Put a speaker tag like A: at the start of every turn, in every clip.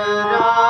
A: Hare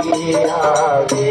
A: आवे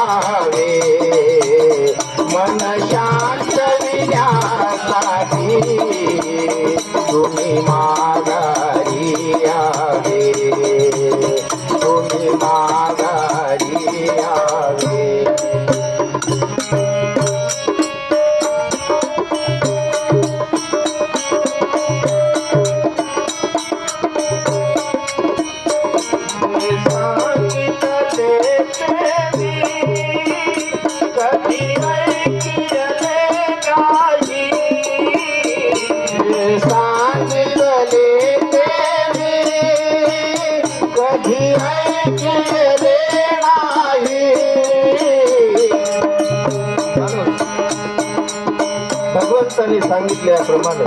A: सांगितल्याप्रमाणे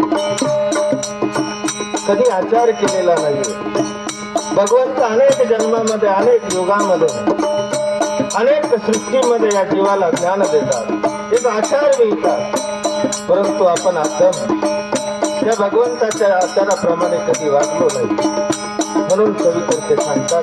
A: कधी आचार केलेला नाही भगवंत अनेक जन्मामध्ये अनेक युगामध्ये अनेक सृष्टीमध्ये या जीवाला ज्ञान देतात. एक आचार मिळतात. परंतु आपण आचार त्या भगवंताच्या आचाराप्रमाणे कधी वागलो नाही. म्हणून कवी करते सांगतात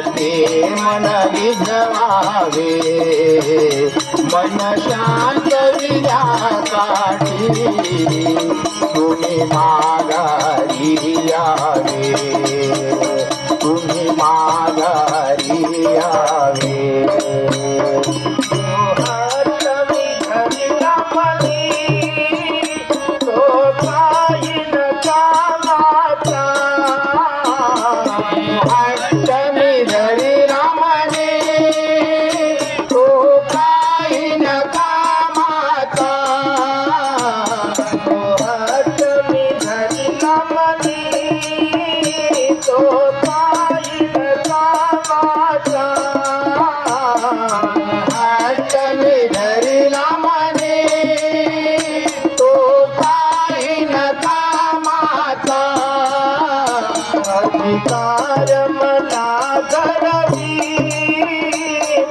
A: ते
B: मन
A: विधवावे मन शांत विद्यासाठी तुम्ही माघारी यावे. तुम्ही माघारी यावे.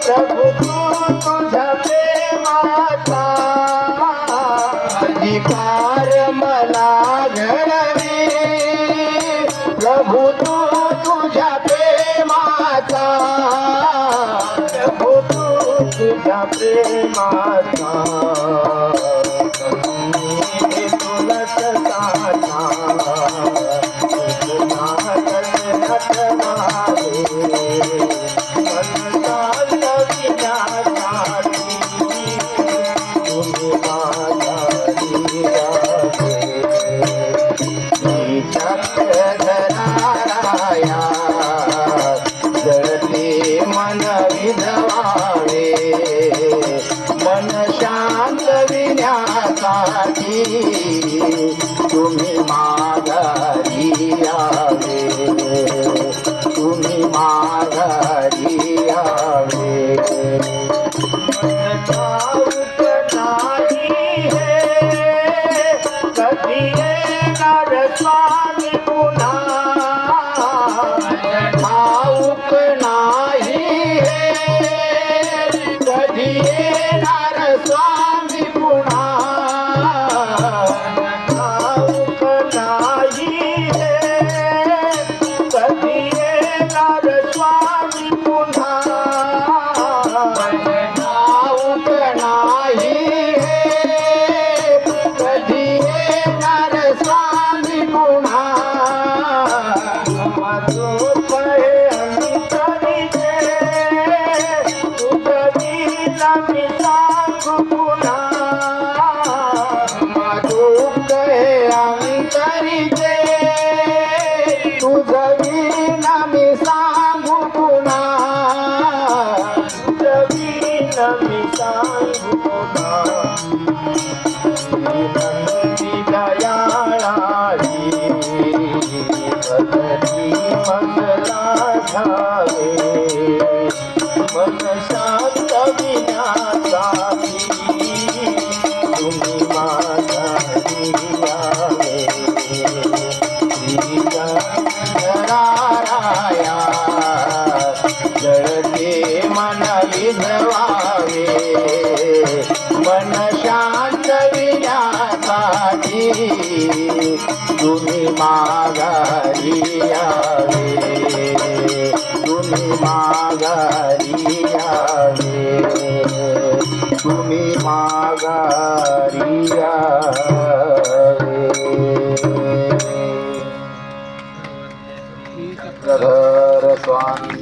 B: प्रभु तू तुझ्या प्रेमाचा
A: अधिकार. 歌唱。Thank you. यावे तुम्ही माघारी यावे स्वामी